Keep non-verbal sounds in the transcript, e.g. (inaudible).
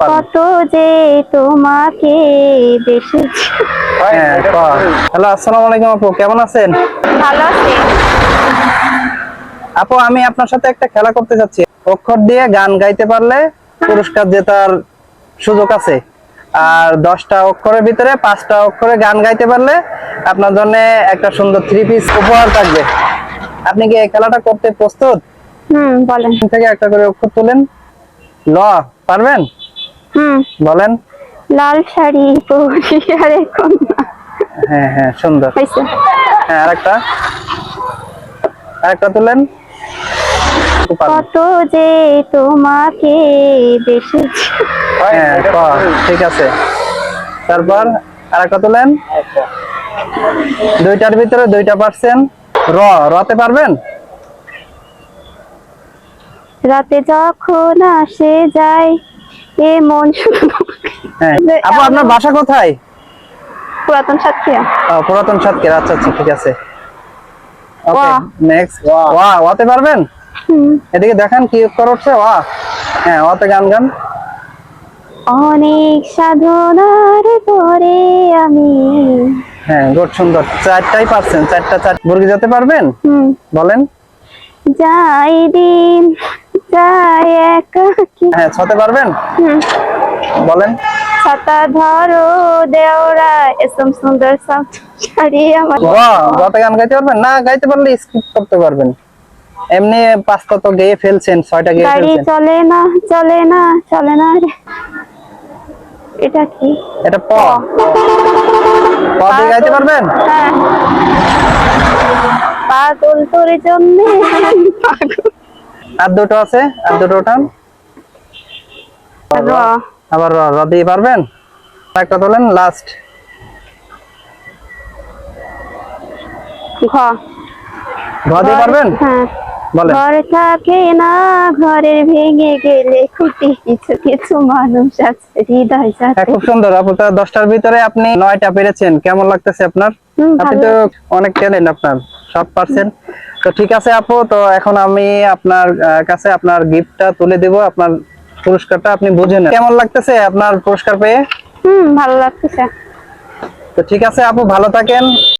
কত যে তোমাকে দেখেছি। হ্যাঁ হ্যালো আসসালামু আলাইকুম আপু কেমন আছেন? ভালো আছে। আপু আমি আপনার সাথে একটা খেলা করতে যাচ্ছি। অক্ষর দিয়ে গান গাইতে পারলে পুরস্কার জেতার সুযোগ আছে। আর দশটা অক্ষরের ভিতরে পাঁচটা অক্ষরে গান গাইতে পারলে আপনার জন্য একটা সুন্দর থ্রি পিস উপহার থাকবে। আপনি কি এই খেলাটা করতে প্রস্তুত? হুম বলেন। থেকে একটা করে অক্ষর তুলেন। ল পারবেন? হুম। বলেন। লাল শাড়ি পরি আরে কন্যা হ্যাঁ হ্যাঁ সুন্দর। হ্যাঁ আরেকটা। আরেকটা তুলেন। কত যে তোমাকে দেখেছি। হ্যাঁ ঠিক আছে। তারপর আরেকটা তুলেন। দুইটার ভিতরে দুইটা পার্সেন্ট র রতে পারবেন? রাতে যখন আসে যায় এ মন। হ্যাঁ। আপু আপনার বাসা কোথায়? পুরাতন সাতক্ষীরা। পুরাতন সাতকের আচ্ছা আচ্ছা ঠিক আছে। ওকে নেক্সট ওয়া। ওয়াতে পারবেন? এদিকে দেখান কি উত্তর উঠছে ওয়া। হ্যাঁ ওয়াতে গান গান। অনেক সাধনার পরে আমি হ্যাঁ গুড সুন্দর। চারটাই পারছেন চারটা চার মুরগি যেতে পারবেন? হুম। বলেন। যাই দিন হ্যাঁ ছতে পারবেন? বলেন। ছাতা ধরো দেওরা এসম সুন্দর সব শাড়ি আমার। ওয়া গান গাইতে পারবেন? না গাইতে পারলে স্কিপ করতে পারবেন। এমনি পাঁচটা তো গেয়ে ফেলছেন ছয়টা গেয়ে ফেলছেন। চলে না চলে না চলে না এটা কি? এটা প। প দিয়ে গাইতে পারবেন? হ্যাঁ। (laughs) পাগল তোর জন্য। আর দুটো আছে আর দুটো ওঠান। র। আবার র র দিয়ে পারবেন? একটা তোলেন লাস্ট ঘ। ঘ দিয়ে পারবেন? হ্যাঁ। বলেন। ঘর থাকে না ঘরের ভেঙে গেলে খুঁটি কিছু কিছু মানুষ আছে হৃদয় হ্যাঁ যাতে খুব সুন্দর। আপু তা দশটার ভিতরে আপনি নয়টা পেরেছেন। কেমন লাগতেছে আপনার? আপনি তো অনেক ট্যালেন্ট আপনার সব পারছেন। তো ঠিক আছে আপু তো এখন আমি আপনার কাছে আপনার গিফটটা তুলে দেব আপনার পুরস্কারটা আপনি বুঝে নেন। কেমন লাগতেছে আপনার পুরস্কার পেয়ে? হুম ভালো লাগতেছে। তো ঠিক আছে আপু ভালো থাকেন।